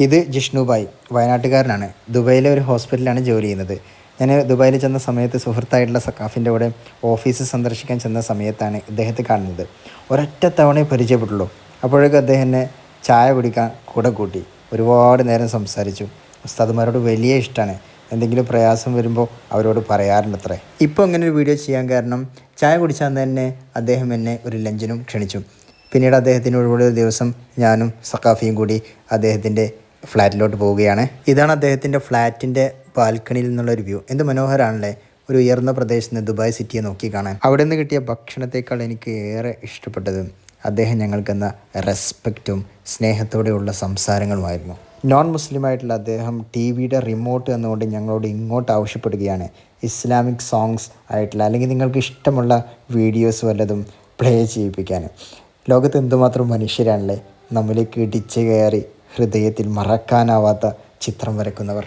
ഇത് ജിഷ്ണുബായ് വയനാട്ടുകാരനാണ്. ദുബൈയിലെ ഒരു ഹോസ്പിറ്റലിലാണ് ജോലി ചെയ്യുന്നത്. ഞാൻ ദുബായിൽ ചെന്ന സമയത്ത് സുഹൃത്തായിട്ടുള്ള സക്കാഫിന്റെ കൂടെ ഓഫീസ് സന്ദർശിക്കാൻ ചെന്ന സമയത്താണ് ഇദ്ദേഹത്തെ കാണുന്നത്. ഒരൊറ്റ തവണയെ പരിചയപ്പെട്ടുള്ളൂ. അപ്പോഴേക്കും അദ്ദേഹം എന്നെ ചായ കുടിക്കാൻ കൂടെ കൂട്ടി. ഒരുപാട് നേരം സംസാരിച്ചു. ഉസ്താദുമാരോട് വലിയ ഇഷ്ടമാണ് എന്തെങ്കിലും പ്രയാസം വരുമ്പോൾ അവരോട് പറയാറുണ്ട് അത്രേ ഇപ്പോൾ അങ്ങനെ ഒരു വീഡിയോ ചെയ്യാൻ കാരണം ചായ കുടിച്ചാൽ തന്നെ അദ്ദേഹം എന്നെ ഒരു ലഞ്ചിനും ക്ഷണിച്ചു. പിന്നീട് അദ്ദേഹത്തിനോട് ഒഴിവുള്ള ദിവസം ഞാനും സക്കാഫിയും കൂടി അദ്ദേഹത്തിന്റെ ഫ്ലാറ്റിലോട്ട് പോവുകയാണ്. ഇതാണ് അദ്ദേഹത്തിന്റെ ഫ്ലാറ്റിന്റെ ബാൽക്കണിയിൽ നിന്നുള്ളൊരു വ്യൂ. എന്ത് മനോഹരാണല്ലേ? ഒരു ഉയർന്ന പ്രദേശത്ത് നിന്ന് ദുബായ് സിറ്റിയെ നോക്കി കാണാൻ. അവിടെ നിന്ന് കിട്ടിയ ഭക്ഷണത്തേക്കാൾ എനിക്ക് ഏറെ ഇഷ്ടപ്പെട്ടത് അദ്ദേഹം ഞങ്ങൾക്കെന്ന റെസ്പെക്റ്റും സ്നേഹത്തോടെയുള്ള സംസാരങ്ങളുമായിരുന്നു. നോൺ മുസ്ലിം ആയിട്ടുള്ള അദ്ദേഹം ടി വിയുടെ റിമോട്ട് എന്നുകൊണ്ട് ഞങ്ങളോട് ഇങ്ങോട്ട് ആവശ്യപ്പെടുകയാണ്. ഇസ്ലാമിക് സോങ്സ് ആയിട്ടുള്ള അല്ലെങ്കിൽ നിങ്ങൾക്ക് ഇഷ്ടമുള്ള വീഡിയോസ് വല്ലതും പ്ലേ ചെയ്യിപ്പിക്കാൻ. ലോകത്ത് എന്തുമാത്രം മനുഷ്യരാണല്ലേ? നമ്മിലേക്ക് ഇടിച്ചു കയറി ഹൃദയത്തിൽ മറക്കാനാവാത്ത ചിത്രം വരക്കുന്നവർ